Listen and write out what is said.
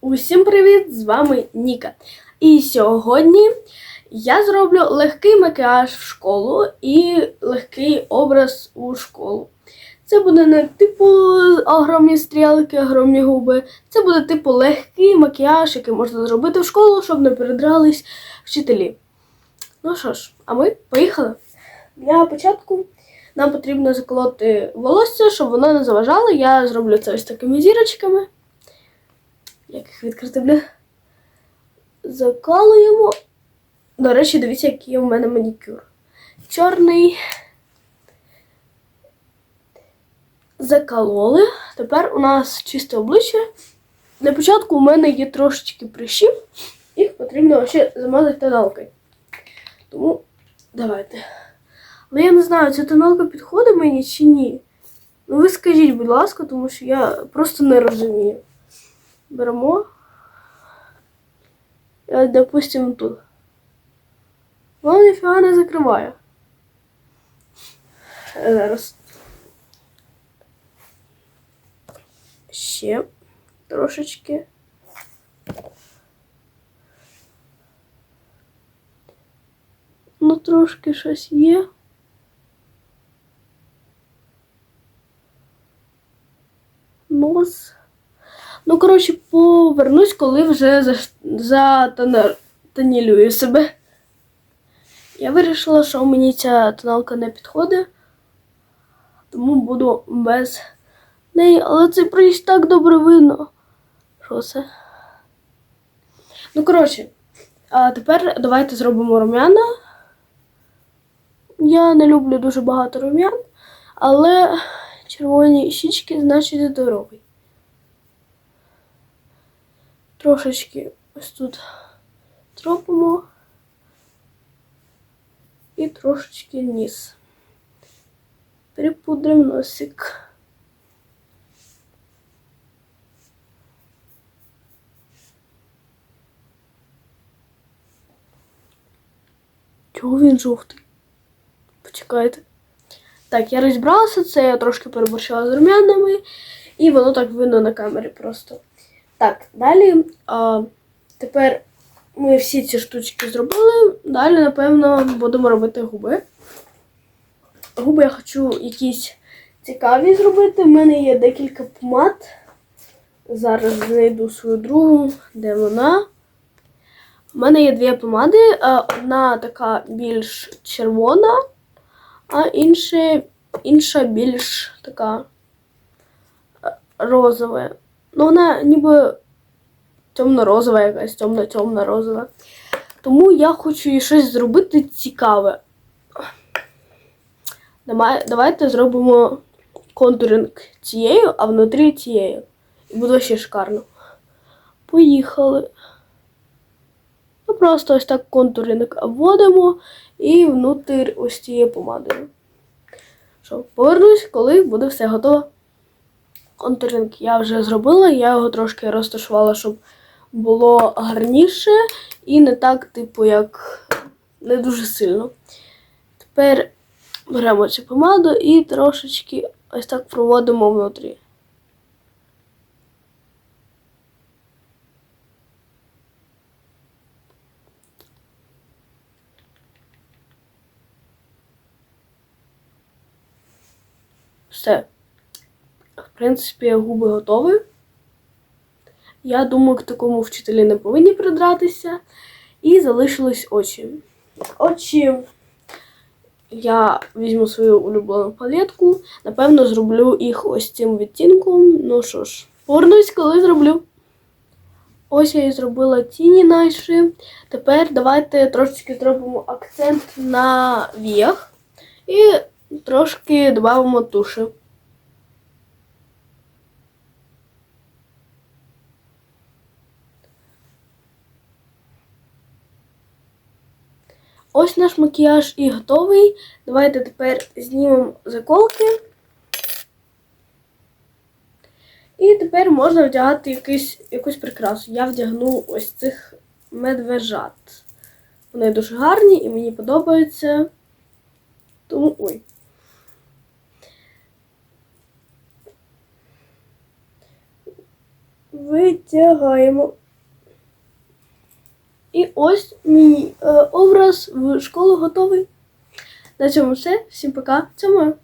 Усім привіт! З вами Ніка. І сьогодні я зроблю легкий макіяж в школу і легкий образ у школу. Це буде не типу огромні стрілки, огромні губи. Це буде типу легкий макіяж, який можна зробити в школу, щоб не передрались вчителі. Ну що ж, а ми поїхали. Для початку нам потрібно заколоти волосся, щоб воно не заважало. Я зроблю це ось такими зірочками. Як їх відкрити, бля? Закалуємо. До речі, дивіться, який у мене манікюр. Чорний. Закололи. Тепер у нас чисте обличчя. Для початку у мене є трошечки прищів. Їх потрібно ще замазати тоналкою. Тому давайте. Але я не знаю, ця тоналка підходить мені чи ні. Ну ви скажіть, будь ласка, тому що я просто не розумію. Беремо. Я, допустимо, тут. Воно ніфіга не закриває. Зараз. Ще трошечки. Ну, трошки щось є. Нос. Ну, коротше, повернусь, коли вже затонілюю себе. Я вирішила, що мені ця тоналка не підходить, тому буду без неї. Але це прийш так добре видно. Що це? Ну, коротше, а тепер давайте зробимо рум'яна. Я не люблю дуже багато рум'ян, але червоні щічки значить здоровий. Трошечки ось тут тропимо і трошечки ніс. Припудрим носик. Чого він жовтий? Почекайте. Так, я розібралася, це я трошки переборщила з рум'янами, і воно так видно на камері просто. Так, далі. А, тепер ми всі ці штучки зробили. Далі, напевно, будемо робити губи. Губи я хочу якісь цікаві зробити. У мене є декілька помад. Зараз знайду свою другу. Де вона? У мене є дві помади. Одна така більш червона, а інша, інша більш така е, розова. Ну, вона ніби темно-розова якась, темно-темно розова. Тому я хочу їй щось зробити цікаве. Давайте зробимо контуринг цією, а внутрі цією. І буде ще шикарно. Поїхали. Ну, просто ось так контуринг вводимо і внутрі ось цією помадою. Що, повернусь, коли буде все готово. Контуринг я вже зробила, я його трошки розташувала, щоб було гарніше і не так, типу, як не дуже сильно. Тепер беремо цю помаду і трошечки ось так проводимо внутрі. Все. В принципі, губи готові. Я думаю, к такому вчителі не повинні придратися. І залишились очі. Очі я візьму свою улюблену палетку. Напевно, зроблю їх ось цим відтінком. Ну що ж, повернусь, коли зроблю. Ось я і зробила тіні наші. Тепер давайте трошечки зробимо акцент на віях і трошки додамо туші. Ось наш макіяж і готовий. Давайте тепер знімемо заколки. І тепер можна вдягати якийсь, якусь прикрасу. Я вдягну ось цих медвежат. Вони дуже гарні і мені подобаються. Тому ой. витягаємо. І ось мій е, образ в школу готовий. На цьому все. Всім пока. Цьому.